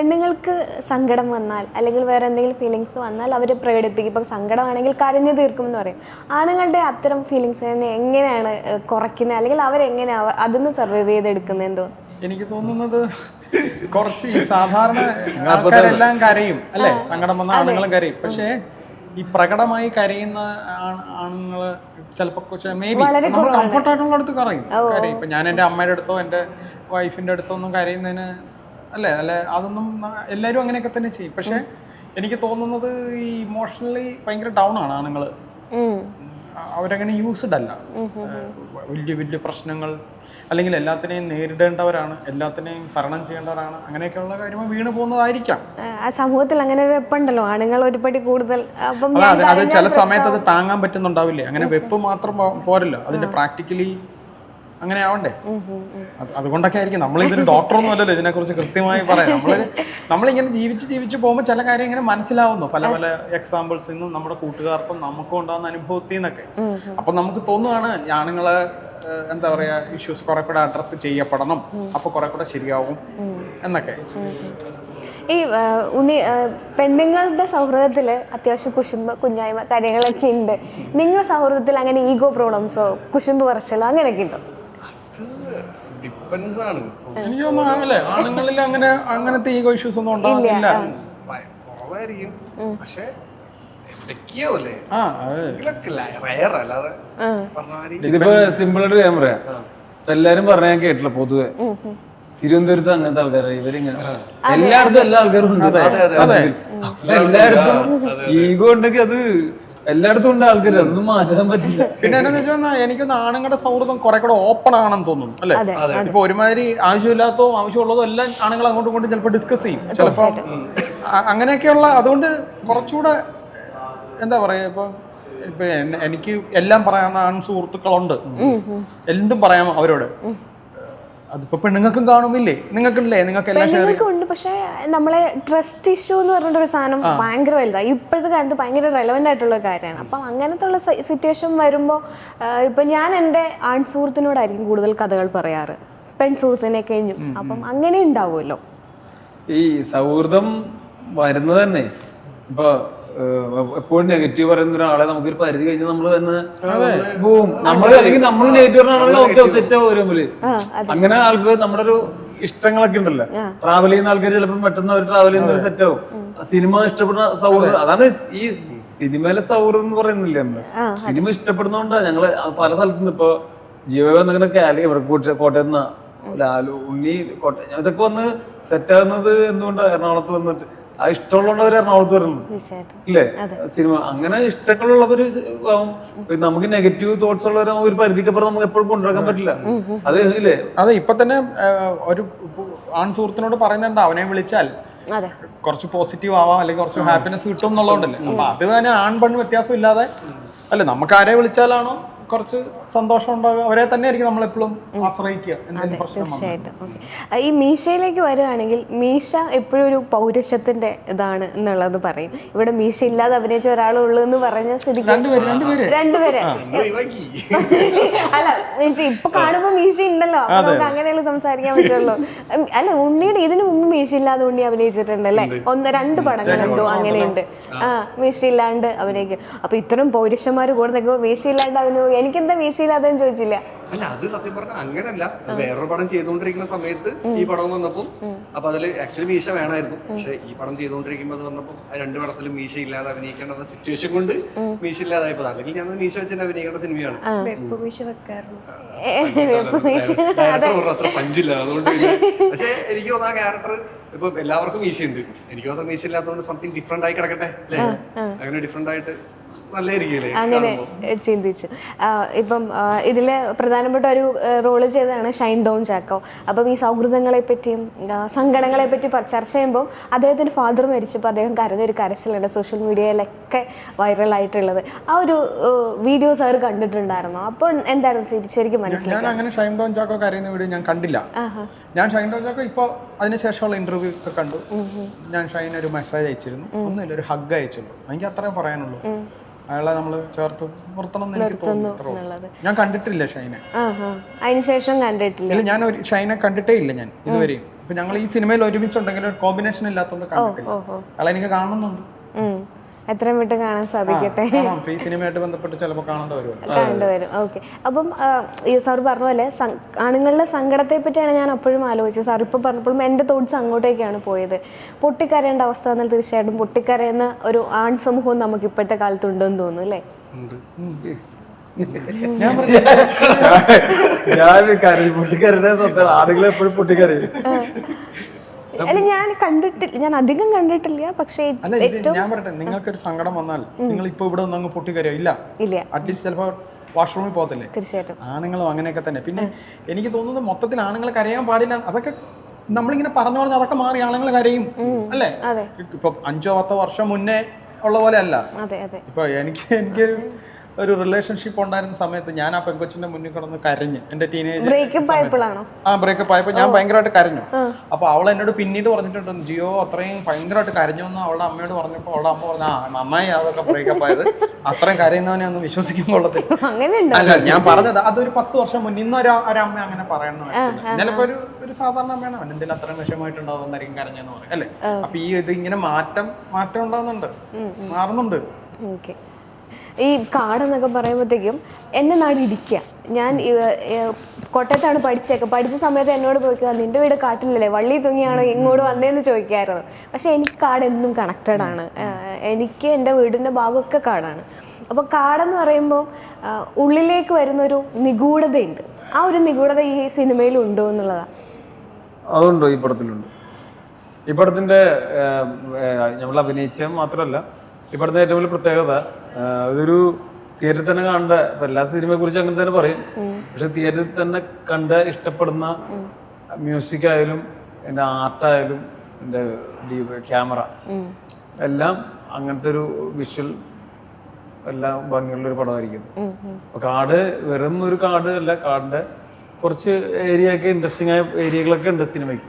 പെണ്ണുങ്ങൾക്ക് സങ്കടം വന്നാൽ അല്ലെങ്കിൽ വേറെ എന്തെങ്കിലും ഫീലിങ്സ് വന്നാൽ അവർ പ്രകടിപ്പിക്കും. ഇപ്പം സങ്കടമാണെങ്കിൽ കരഞ്ഞു തീർക്കും എന്ന് പറയും. ആണുങ്ങളുടെ അത്തരം ഫീലിങ്സിനെ എങ്ങനെയാണ് ഏഹ്, കുറയ്ക്കുന്നത്? അല്ലെങ്കിൽ അവരെങ്ങനെയാണ് അതിന്ന് സർവൈവ് ചെയ്തെടുക്കുന്നത് എന്തോ എനിക്ക് തോന്നുന്നത് കുറച്ച് ഈ സാധാരണ ആൾക്കാരെല്ലാം കരയും അല്ലേ? സങ്കടം വന്ന ആണുങ്ങളും കരയും. പക്ഷേ ഈ പ്രകടമായി കരയുന്ന ആണുങ്ങൾ ആണുങ്ങൾ ചിലപ്പോ മേ ബി നമ്മൾ കംഫർട്ട് ആയിട്ടുള്ള അടുത്ത് കരയും. കരയും. ഇപ്പൊ ഞാൻ എന്റെ അമ്മയുടെ അടുത്തോ എന്റെ വൈഫിന്റെ അടുത്തോ ഒന്നും കരയുന്നതിന് അല്ലേ? അല്ലെ? അതൊന്നും എല്ലാവരും അങ്ങനെയൊക്കെ തന്നെ ചെയ്യും. പക്ഷെ എനിക്ക് തോന്നുന്നത് ഈ ഇമോഷണലി ഭയങ്കര ഡൗൺ ആണ് ആണുങ്ങൾ. അവരങ്ങനെ യൂസ്ഡ് അല്ല. വലിയ വലിയ പ്രശ്നങ്ങൾ അല്ലെങ്കിൽ എല്ലാത്തിനെയും നേരിടേണ്ടവരാണ് എല്ലാത്തിനെയും തരണം ചെയ്യേണ്ടവരാണ്. അങ്ങനെയൊക്കെയുള്ള കാര്യങ്ങൾ വീണ് പോകുന്നതായിരിക്കാം. ആ സമൂഹത്തിൽ അങ്ങനെ വെപ്പുണ്ടല്ലോ. ആണുങ്ങൾ ഒരുപടി കൂടുതൽ അത് ചില സമയത്ത് അത് താങ്ങാൻ പറ്റുന്നുണ്ടാവില്ലേ? അങ്ങനെ വെപ്പ് മാത്രം പോരല്ലോ. അതിന്റെ പ്രാക്ടിക്കലി അങ്ങനെ ആവണ്ടേ? അത് അതുകൊണ്ടൊക്കെ ആയിരിക്കും. നമ്മൾ ഇതിന് ഡോക്ടറൊന്നും അല്ലല്ലോ ഇതിനെക്കുറിച്ച് കൃത്യമായി പറയാം. നമ്മൾ നമ്മളിങ്ങനെ ജീവിച്ച് ജീവിച്ച് പോകുമ്പോൾ ചില കാര്യം ഇങ്ങനെ മനസ്സിലാവുന്നു. പല പല എക്സാമ്പിൾസിൽ നിന്നും നമ്മുടെ കൂട്ടുകാർക്കും നമുക്കും ഉണ്ടാകുന്ന അനുഭവത്തിൽ നിന്നൊക്കെ. അപ്പൊ നമുക്ക് തോന്നുകയാണ് ആണുങ്ങളെ എന്താ പറയാ ഇഷ്യൂസ് കുറെ കൂടെ അഡ്രസ്സ് ചെയ്യപ്പെടണം. അപ്പൊ കുറെ കൂടെ ശരിയാവും എന്നൊക്കെ. ഈ ഉണ്ണി പെണ്ണുങ്ങളുടെ സൗഹൃദത്തിൽ അത്യാവശ്യം കുശുമ്പ് കുഞ്ഞായ്മ കാര്യങ്ങളൊക്കെ ഉണ്ട് നിങ്ങളുടെ സൗഹൃദത്തിൽ അങ്ങനെ ഈഗോ പ്രോബ്ലംസോ കുശുമ്പ് പറച്ചിലോ അങ്ങനെയൊക്കെ ഉണ്ടോ ഡിപ്പെൻസ് ആണ്. ആണുങ്ങളിൽ അങ്ങനെ അങ്ങനത്തെ ഈഗോ ഇഷ്യൂസ് ഒന്നും ഉണ്ടാകുന്നില്ല കുറവായിരിക്കും. പക്ഷെ ഇതിപ്പോ സിമ്പിൾ ആയിട്ട് ഞാൻ പറയാം എല്ലാരും പറഞ്ഞ ഞാൻ കേട്ടില്ല പൊതുവെ. തിരുവനന്തപുരത്ത് അങ്ങനത്തെ ആൾക്കാരാണ് ഇവരിങ്ങനെ. എല്ലായിടത്തും എല്ലാ ആൾക്കാരും ഉണ്ട് എല്ലായിടത്തും ഈഗോ ഉണ്ടെങ്കിൽ അത് എല്ലായിടത്തും ഉണ്ട് ആൾക്കാർ അതൊന്നും മാറ്റാൻ പറ്റില്ല. പിന്നെ എന്താണെന്ന് വെച്ചാൽ എനിക്കൊന്ന് ആണുങ്ങളുടെ സൗഹൃദം കുറെ കൂടെ ഓപ്പൺ ആണെന്ന് തോന്നുന്നു അല്ലെ? ഇപ്പൊ ഒരുമാതിരി ആവശ്യമില്ലാത്തോ ആവശ്യമുള്ളതോ എല്ലാം ആണുങ്ങൾ അങ്ങോട്ടും ഇങ്ങോട്ടും ചിലപ്പോൾ ഡിസ്കസ് ചെയ്യും. ചിലപ്പോ അങ്ങനെയൊക്കെയുള്ള അതുകൊണ്ട് കുറച്ചുകൂടെ എന്താ പറയാ ഇപ്പൊ ഇപ്പൊ എനിക്ക് എല്ലാം പറയാവുന്ന ആൺ സുഹൃത്തുക്കളുണ്ട്. എന്തും പറയാം അവരോട്. അതിപ്പോ പെണ്ണുങ്ങൾക്കും കാണുമില്ലേ? നിങ്ങൾക്കുണ്ടല്ലേ? നിങ്ങൾക്ക് എല്ലാം ഷെയർ ഉണ്ട് പക്ഷേ നമ്മളെ ട്രസ്റ്റ് ഇഷ്യൂ എന്ന് പറഞ്ഞിട്ടൊരു സാധനം ഭയങ്കര വലുതാണ് ഇപ്പോഴത്തെ കാലത്ത് ഭയങ്കര റെലവെന്റ് ആയിട്ടുള്ള ഒരു കാര്യമാണ്. അപ്പം അങ്ങനത്തെ ഉള്ള സിറ്റുവേഷൻ വരുമ്പോൾ ഇപ്പം ഞാൻ എന്റെ ആൺ സുഹൃത്തിനോടായിരിക്കും കൂടുതൽ കഥകൾ പറയാറ്. പെൺ സുഹൃത്തിനെ കഴിഞ്ഞും അപ്പം അങ്ങനെ ഉണ്ടാവുമല്ലോ. ഈ സൗഹൃദം വരുന്നത് തന്നെ. ഇപ്പൊ ഏഹ്, എപ്പോഴും നെഗറ്റീവ് പറയുന്ന ഒരാളെ നമുക്ക് ഒരു പരിധി കഴിഞ്ഞ് നമ്മൾ തന്നെ പോവും. നമ്മൾ അല്ലെങ്കിൽ നമ്മൾ നെഗറ്റീവ് പറഞ്ഞാൽ ഓക്കെ സെറ്റ് മുമ്പിൽ. അങ്ങനെ ആൾക്ക് നമ്മുടെ ഒരു ഇഷ്ടങ്ങളൊക്കെ ഉണ്ടല്ലോ. ട്രാവൽ ചെയ്യുന്ന ആൾക്കാർ ചിലപ്പോൾ പെട്ടെന്ന് അവർ ട്രാവൽ ചെയ്യുന്ന സെറ്റ് ആവും. സിനിമ ഇഷ്ടപ്പെടുന്ന സൗഹൃദം. അതാണ് ഈ സിനിമയിലെ സൗഹൃദം എന്ന് പറയുന്നില്ല നമ്മൾ? സിനിമ ഇഷ്ടപ്പെടുന്നോണ്ടാ ഞങ്ങൾ പല സ്ഥലത്തുനിന്ന് ഇപ്പൊ ജീവബന്ധങ്ങളൊക്കെ കാലി ഇവിടെ കൂട്ടി കോട്ടയത്ത് നിന്നാ ലാലു ഉണ്ണി കോട്ടയം ഇതൊക്കെ വന്ന് സെറ്റ് ആകുന്നത് എന്തുകൊണ്ടാണ് എറണാകുളത്ത് വന്നിട്ട് ആ ഇഷ്ടമുള്ളവർ എറണാകുളത്ത് വരുന്നത് ഇല്ലേ? സിനിമ. അങ്ങനെ ഇഷ്ടങ്ങളുള്ളവര് നമുക്ക് നെഗറ്റീവ് തോട്ട്സ് ഉള്ളവരെ നമുക്ക് ഒരു പരിധിക്കപ്പുറം നമുക്ക് എപ്പോഴും കൊണ്ടുവരാൻ പറ്റില്ല. അത് ഇല്ലേ? അതെ ഇപ്പൊ തന്നെ ഒരു ആൺ സുഹൃത്തിനോട് പറയുന്നത് എന്താ? അവനെ വിളിച്ചാൽ അതെ. കുറച്ച് പോസിറ്റീവ് ആവാം അല്ലെങ്കിൽ കുറച്ച് ഹാപ്പിനെസ് കിട്ടും എന്നുള്ളതുകൊണ്ടല്ലേ അപ്പൊ അത് തന്നെ ആൺ പെണ്ണ് വ്യത്യാസം ഇല്ലാതെ അല്ലെ നമുക്ക് ആരെ വിളിച്ചാലാണോ? കുറച്ച് സന്തോഷം ഉണ്ടാകുക അവരെ തന്നെ ആയിരിക്കും നമ്മളെപ്പോഴും ആശ്രയിക്കുക. എന്തെങ്കിലും പ്രശ്നം. ഈ മീശയിലേക്ക് വരികയാണെങ്കിൽ മീശ എപ്പോഴും ഒരു പൗരുഷത്തിന്റെ ഇതാണ് എന്നുള്ളത് പറയും. ഇവിടെ മീശ ഇല്ലാതെ അഭിനയിച്ച ഒരാളുള്ളൂ എന്ന് പറഞ്ഞ സ്ഥിതി രണ്ടുപേര് അല്ല മീൻസ് ഇപ്പൊ കാണുമ്പോ മീശ ഉണ്ടല്ലോ അപ്പൊ നമുക്ക് അങ്ങനെയല്ലേ സംസാരിക്കാൻ പറ്റുള്ളൂ. അല്ല ഉണ്ണിയുടെ ഇതിനു മുമ്പ് മീശ ഇല്ലാതെ ഉണ്ണി അഭിനയിച്ചിട്ടുണ്ട് അല്ലേ ഒന്ന് രണ്ട് പടങ്ങൾ എന്തോ അങ്ങനെയുണ്ട്. ആ മീശ ഇല്ലാണ്ട് അഭിനയിക്കും. അപ്പൊ ഇത്തരം പൗരുഷന്മാർ കൂടെ നിൽക്കുമ്പോൾ മീശ ഇല്ലാണ്ട് അഭിനയിക്കും എനിക്കെന്താ മീശ ഇല്ലാതെ ചോദിച്ചില്ല. അല്ല അത് സത്യം പറഞ്ഞാൽ അങ്ങനല്ല. വേറൊരു പടം ചെയ്തുകൊണ്ടിരിക്കുന്ന സമയത്ത് ഈ പടം വന്നപ്പോൾ അപ്പൊ അതിൽ ആക്ച്വലി മീശ വേണമായിരുന്നു പക്ഷെ ഈ പടം ചെയ്തുകൊണ്ടിരിക്കുമ്പോൾ അത് വന്നപ്പോൾ ആ രണ്ട് പടത്തിലും മീശ ഇല്ലാതെ അഭിനയിക്കേണ്ട സിറ്റുവേഷൻ കൊണ്ട് മീശ ഇല്ലാതായപ്പോൾ അല്ലെങ്കിൽ ഞാൻ മീശ വെച്ച് അഭിനയിക്കേണ്ട സിനിമയാണ്. അത്ര പഞ്ചില്ല. അതുകൊണ്ട് പക്ഷെ എനിക്ക് തോന്നുന്ന ആ ക്യാരക്ടർ ഇപ്പൊ എല്ലാവർക്കും മീശയുണ്ട് എനിക്ക് തോന്നുന്ന മീശ ഇല്ലാത്തതുകൊണ്ട് സംതിങ് ഡിഫറെന്റ് ആയി കിടക്കട്ടെ അല്ലേ? അങ്ങനെ ഡിഫറെന്റ് ആയിട്ട് അങ്ങനെ ചിന്തിച്ചു. ഇപ്പം ഇതിൽ പ്രധാനപ്പെട്ട ഒരു റോൾ ചെയ്തതാണ് ഷൈൻ ഡോൺ ചാക്കോ അപ്പം ഈ സൗഹൃദങ്ങളെ പറ്റിയും സങ്കടങ്ങളെ പറ്റി ചർച്ച ചെയ്യുമ്പോൾ അദ്ദേഹത്തിന്റെ ഫാദർ മരിച്ചപ്പോൾ അദ്ദേഹം കരഞ്ഞൊരു കരച്ചിലുണ്ട് സോഷ്യൽ മീഡിയയിലൊക്കെ വൈറലായിട്ടുള്ളത് ആ ഒരു വീഡിയോസ് അവർ കണ്ടിട്ടുണ്ടായിരുന്നു. അപ്പോൾ എന്തായിരുന്നു ശരി- ശരിക്കും മനസ്സിലായി? ഞാൻ അങ്ങനെ ഷൈൻ ഡോൺ ചാക്കോ കരയുന്ന വീഡിയോ ഞാൻ കണ്ടില്ല. ഞാൻ ഷൈൻ ഡോൺ ചാക്കോ ഇപ്പോൾ അതിനുശേഷമുള്ള ഇന്റർവ്യൂ ഒക്കെ കണ്ടു. ഞാൻ ഷൈൻ ഒരു മെസ്സേജ് അയച്ചിരുന്നു. ഒന്നുമില്ല ഒരു ഹഗ് അയച്ചുള്ളൂ എനിക്ക് അത്രേ പറയാനുള്ളൂ. അയാളെ നമ്മൾ ചേർത്ത് നിർത്തണം എനിക്ക് തോന്നുന്നു. ഞാൻ കണ്ടിട്ടില്ല ഷൈനെ. അതിനുശേഷം കണ്ടിട്ടില്ല. ഇല്ല ഞാൻ ഒരു ഷൈനെ കണ്ടിട്ടേ ഇല്ല ഞാൻ ഇതുവരെയും. അപ്പൊ ഞങ്ങൾ ഈ സിനിമയിൽ ഒരുമിച്ചുണ്ടെങ്കിൽ ഒരു കോമ്പിനേഷൻ ഇല്ലാത്തതുകൊണ്ട് കണ്ടിട്ടില്ല. അയാളെ എനിക്ക് കാണുന്നുണ്ട്. എത്രയും വിട്ട് കാണാൻ സാധിക്കട്ടെ. ഈ സിനിമയായിട്ട് ബന്ധപ്പെട്ട് ചിലപ്പോൾ കാണേണ്ടി വരും. കണ്ടുവരും ഓക്കെ. അപ്പം ഈ സാർ പറഞ്ഞ പോലെ സം- ആണുങ്ങളുടെ സങ്കടത്തെ പറ്റിയാണ് ഞാൻ അപ്പോഴും ആലോചിച്ചത്. സാർ ഇപ്പോൾ പറഞ്ഞപ്പോഴും എന്റെ തോട്ട്സ് അങ്ങോട്ടേക്കാണ് പോയത്. പൊട്ടിക്കരയേണ്ട അവസ്ഥ എന്നാൽ തീർച്ചയായിട്ടും പൊട്ടിക്കരയുന്ന ഒരു ആൺ സമൂഹവും നമുക്ക് ഇപ്പോഴത്തെ കാലത്ത് ഉണ്ടെന്ന് തോന്നുന്നു അല്ലേ? ഉണ്ട്. ഞാൻ കരയും പൊട്ടിക്കരയുടെ സ്വന്തം ആളുകൾ എപ്പോഴും പൊട്ടിക്കരയും. അല്ല ഞാൻ കണ്ടിട്ടില്ല. ഞാൻ അധികം കണ്ടിട്ടില്ല പക്ഷേ അല്ല ഇത് ഞാൻ പറയട്ടെ നിങ്ങൾക്കൊരു സങ്കടം വന്നാൽ നിങ്ങൾ ഇപ്പൊ ഇവിടെ നിന്ന് അങ്ങ് പൊട്ടിക്കരയോ? ഇല്ല. ഇല്ല. അറ്റ്ലീസ്റ്റ് ചിലപ്പോ വാഷ്റൂമിൽ പോകത്തില്ലേ? തീർച്ചയായിട്ടും. ആണുങ്ങളും അങ്ങനെയൊക്കെ തന്നെ. പിന്നെ എനിക്ക് തോന്നുന്നത് മൊത്തത്തിൽ ആണുങ്ങൾ കരയാൻ പാടില്ല. അതൊക്കെ നമ്മളിങ്ങനെ പറഞ്ഞു പറഞ്ഞ് അതൊക്കെ മാറി ആണുങ്ങൾ കരയും. അല്ലേ? ഇപ്പൊ അഞ്ചോ പത്തോ വർഷം മുന്നേ ഉള്ള പോലെ അല്ല. ഇപ്പൊ എനിക്ക് എനിക്കൊരു ഒരു റിലേഷൻഷിപ്പ് ഉണ്ടായിരുന്ന സമയത്ത് ഞാൻ ആ പെങ്കൊച്ചിന്റെ മുന്നിൽ കിടന്ന് കരഞ്ഞ്. എന്റെ ടീനേജ് ആ ബ്രേക്കപ്പ് ആയപ്പോൾ ഞാൻ ഭയങ്കരമായിട്ട് കരഞ്ഞു. അപ്പൊ അവൾ എന്നോട് പിന്നീട് പറഞ്ഞിട്ടുണ്ട് ജിയോ അത്രയും ഭയങ്കരമായിട്ട് കരഞ്ഞു എന്ന് അവളുടെ അമ്മയോട് പറഞ്ഞപ്പോൾ അവളുടെ അമ്മ പറഞ്ഞു ആ നന്നായി അതൊക്കെ ബ്രേക്കപ്പ് ആയത്. അത്രയും കരയുന്നവനെ ഒന്നും വിശ്വസിക്കാൻ കൊള്ളത്തില്ല. അല്ല ഞാൻ പറഞ്ഞത് അതൊരു പത്ത് വർഷം മുന്നേ ഇന്ന് ഒരു അമ്മ അങ്ങനെ പറയണം ചിലപ്പോ ഒരു ഒരു സാധാരണ അമ്മയാണ്. അവൻ എന്തെങ്കിലും അത്രയും വിഷമമായിട്ടുണ്ടാവുന്നതായിരിക്കും കരഞ്ഞെന്ന് പറയും അല്ലേ? അപ്പൊ ഈ ഇത് ഇങ്ങനെ മാറ്റം മാറ്റം ഉണ്ടാവുന്നുണ്ട്. മാറുന്നുണ്ട്. ഓക്കെ. ഈ കാടെന്നൊക്കെ പറയുമ്പോഴത്തേക്കും എന്റെ നാട് ഇടിക്കുക ഞാൻ കോട്ടയത്താണ് പഠിച്ചേക്കെ. പഠിച്ച സമയത്ത് എന്നോട് ചോദിക്കുക നിന്റെ വീട് കാട്ടിലല്ലേ? വള്ളി തൂങ്ങിയാണോ ഇങ്ങോട്ട് വന്നേന്ന് ചോദിക്കായിരുന്നു. പക്ഷെ എനിക്ക് കാട് എന്നും കണക്റ്റഡ് ആണ് എനിക്ക് എന്റെ വീടിന്റെ ഭാഗമൊക്കെ കാടാണ്. അപ്പോൾ കാടെന്ന് പറയുമ്പോൾ ഉള്ളിലേക്ക് വരുന്നൊരു നിഗൂഢതയുണ്ട്. ആ ഒരു നിഗൂഢത ഈ സിനിമയിൽ ഉണ്ടോ എന്നുള്ളതാണ് അതുണ്ടോ ഈ പടത്തിലുണ്ട്? ഈ പടത്തിന്റെ നമ്മൾ അഭിനയിച്ച മാത്രമല്ല ഈ ഏറ്റവും വലിയ പ്രത്യേകത ഇതൊരു തിയേറ്ററിൽ തന്നെ കണ്ട എല്ലാ സിനിമയെ കുറിച്ച് അങ്ങനെ തന്നെ പറയും. പക്ഷെ തിയേറ്ററിൽ തന്നെ കണ്ട ഇഷ്ടപ്പെടുന്ന മ്യൂസിക് ആയാലും എന്റെ ആർട്ടായാലും എന്റെ ക്യാമറ എല്ലാം അങ്ങനത്തെ ഒരു വിഷ്വൽ എല്ലാം ഭംഗിയുള്ള ഒരു പടമായിരിക്കും കാട് വെറും ഒരു കാട് അല്ല കാടിന്റെ കുറച്ച് ഏരിയ ഒക്കെ ഇൻട്രസ്റ്റിംഗ് ആയ ഏരിയകളൊക്കെ ഉണ്ട് സിനിമയ്ക്ക്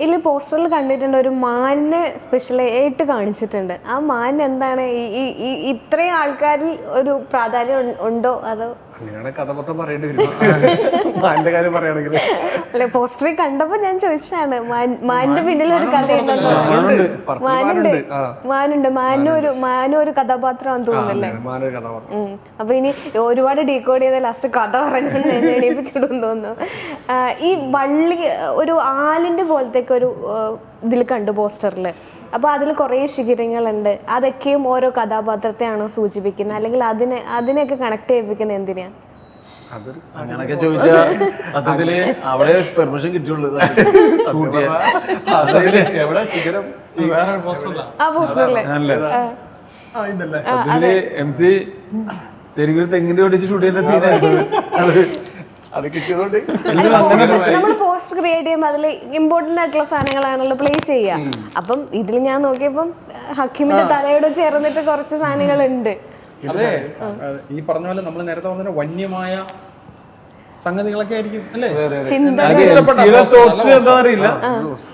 ഇതിൽ പോസ്റ്ററിൽ കണ്ടിട്ടുണ്ട് ഒരു മാനിനെ സ്പെഷ്യലായിട്ട് കാണിച്ചിട്ടുണ്ട്. ആ മാൻ എന്താണ്? ഈ- ഇത്രയും ആൾക്കാരിൽ ഒരു പ്രാധാന്യം ഉണ്ടോ? അതോ അങ്ങനെയാണ് കഥ മൊത്തം പറയേണ്ടി വരും. കാര്യം പറയുകയാണെങ്കിൽ അല്ലെ പോസ്റ്ററിൽ കണ്ടപ്പോ ഞാൻ ചോദിച്ചതാണ് മാൻ മാനിന്റെ പിന്നിൽ ഒരു കഥയുണ്ടല്ലോ മാനുണ്ട്. മാനുണ്ട്. മാനും ഒരു മാനും ഒരു കഥാപാത്രമാണെന്ന് തോന്നുന്നല്ലേ? മാനൊരു കഥാപാത്രം. അപ്പൊ ഇനി ഒരുപാട് ഡീകോഡ് ചെയ്ത ലാസ്റ്റ് കഥ പറഞ്ഞു എണീപ്പിച്ചിടും തോന്നുന്നു. ഈ വള്ളി ഒരു ആലിന്റെ പോലത്തേക്ക് ഒരു ഇതിൽ കണ്ടു പോസ്റ്ററിൽ അപ്പൊ അതിൽ കുറേ ശിഖിരങ്ങളുണ്ട്. അതൊക്കെയും ഓരോ കഥാപാത്രത്തെയാണ് സൂചിപ്പിക്കുന്നത്? അല്ലെങ്കിൽ അതിനെ അതിനെയൊക്കെ കണക്ട് ചെയ്യിപ്പിക്കുന്നത് എന്തിനാ? അതൊരു അങ്ങനൊക്കെ ചോദിച്ചാൽ സത്യത്തിൽ അവിടെ പെർമിഷൻ കിട്ടിയുള്ളൂ. സത്യത്തിൽ എം സി ശരിക്കും തെങ്ങിന്റെ ഓടിച്ച് ഷൂട്ട് ചെയ്യുന്ന സീനായിരുന്നു അത് കിട്ടിയതുകൊണ്ട് നമ്മൾ പോസ്റ്റർ ക്രിയേറ്റ് ചെയ്യുമ്പോൾ അതിൽ ഇമ്പോർട്ടന്റ് ആയിട്ടുള്ള സാധനങ്ങളാണല്ലോ പ്ലേസ് ചെയ്യുക. അപ്പം ഇതിൽ ഞാൻ നോക്കിയപ്പം ഹക്കിമിന്റെ തലയോട് ചേർന്നിട്ട് കുറച്ച് സാധനങ്ങളുണ്ട്. അതെ. അതെ. ഈ പറഞ്ഞ പോലെ നമ്മൾ നേരത്തെ പറഞ്ഞ വന്യമായ സംഗതികളൊക്കെ ആയിരിക്കും അല്ലേ? ചിന്ത എനിക്ക് എന്താ അറിയില്ല.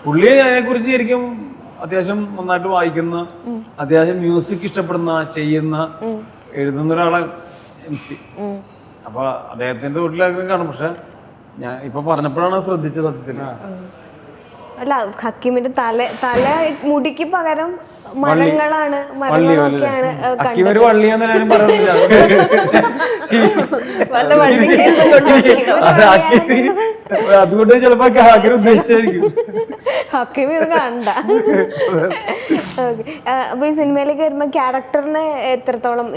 പുള്ളി അതിനെ കുറിച്ച് ശരിക്കും അത്യാവശ്യം നന്നായിട്ട് വായിക്കുന്ന അത്യാവശ്യം മ്യൂസിക് ഇഷ്ടപ്പെടുന്ന ചെയ്യുന്ന എഴുതുന്ന ഒരാളെ എം സി. അപ്പൊ അദ്ദേഹത്തിന്റെ വീട്ടിലാഗ്രഹം കാണും. പക്ഷെ ഞാൻ ഇപ്പൊ പറഞ്ഞപ്പോഴാണ് ശ്രദ്ധിച്ചത് സത്യത്തിൽ. അല്ല ഹക്കിമിന്റെ തല തല മുടിക്ക് പകരം മരങ്ങളാണ്. മരങ്ങളൊക്കെയാണ് ഏഹ്, ഒരു വള്ളിയെന്ന് എല്ലാവരും പറയുന്നില്ല വല്ല വള്ളി കേസും അത് അക്കി അതുകൊണ്ട് ചിലപ്പോ ഹാക്കർ ഉദ്ദേശിച്ചായിരിക്കും. ഹക്കിം ഇത് കണ്ട. Okay. ആ, അപ്പൊ ഈ സിനിമയിലേക്ക് വരുമ്പോ ക്യാരക്ടറിനെ എത്രത്തോളം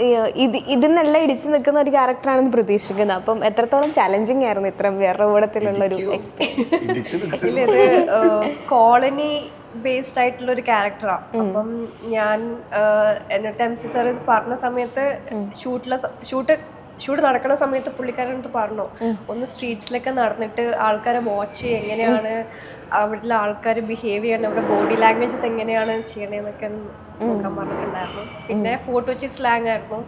ഇത് ഇതിനെല്ലാം ഇടിച്ചു നിൽക്കുന്ന ഒരു ക്യാരക്ടറാണെന്ന് പ്രതീക്ഷിക്കുന്നത് അപ്പം എത്രത്തോളം ചലഞ്ചിങ് ആയിരുന്നു ഇത്രയും വേറെ കൂടത്തിലുള്ള ഒരു എക്സ്പീരിയൻസ് കോളനി ബേസ്ഡ് ആയിട്ടുള്ള ഒരു ക്യാരക്ടറാണ് അപ്പം ഞാൻ എന്നിട്ട് എന്നോട് എം സി സാർ ഇത് പറഞ്ഞ സമയത്ത് ഷൂട്ടിലെ ഷൂട്ട് ഷൂട്ട് നടക്കുന്ന സമയത്ത് പുള്ളിക്കാരൻ അടുത്ത് പറഞ്ഞു ഒന്ന് സ്ട്രീറ്റ്സിലൊക്കെ നടന്നിട്ട് ആൾക്കാരെ വാച്ച് ചെയ്യും. എങ്ങനെയാണ് അവിടുത്തെ ആൾക്കാർ ബിഹേവ് ചെയ്യണം അവരുടെ ബോഡി ലാംഗ്വേജസ് എങ്ങനെയാണ് ചെയ്യണേന്നൊക്കെ നോക്കാൻ പറഞ്ഞിട്ടുണ്ടായിരുന്നു. പിന്നെ ഫോട്ടോ വെച്ച് സ്ലാങ് ആയിരുന്നു.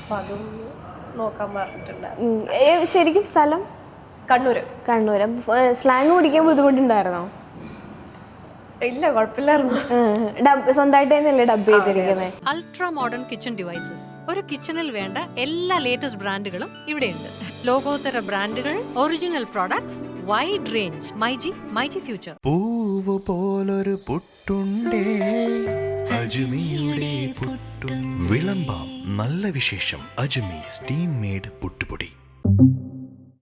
അപ്പം അതും നോക്കാൻ പറഞ്ഞിട്ടുണ്ടായിരുന്നു. ശരിക്കും സ്ഥലം? കണ്ണൂര്. കണ്ണൂർ സ്ലാങ് പിടിക്കാൻ ബുദ്ധിമുട്ടുണ്ടായിരുന്നോ? ഇല്ല കുഴപ്പമില്ലായിരുന്നു. സ്വന്തമായിട്ട് തന്നെയല്ലേ ഡബ് ചെയ്തിരിക്കുന്നത് അൾട്രാ മോഡേൺ കിച്ചൺ ഡിവൈസസ് ഒരു കിച്ചണിൽ വേണ്ട എല്ലാ ലേറ്റസ്റ്റ് ബ്രാൻഡുകളും ഇവിടെയുണ്ട്. ലോകോത്തര ബ്രാൻഡുകൾ original products wide range myG myG future പൂവ് പൂവ് പോലൊരു പുട്ടുണ്ടേ. അജ്മിയുടെ പുട്ടും. വിളമ്പാം. നല്ല വിശേഷം. അജ്മി സ്റ്റീം മേഡ് പുട്ടുപൊടി.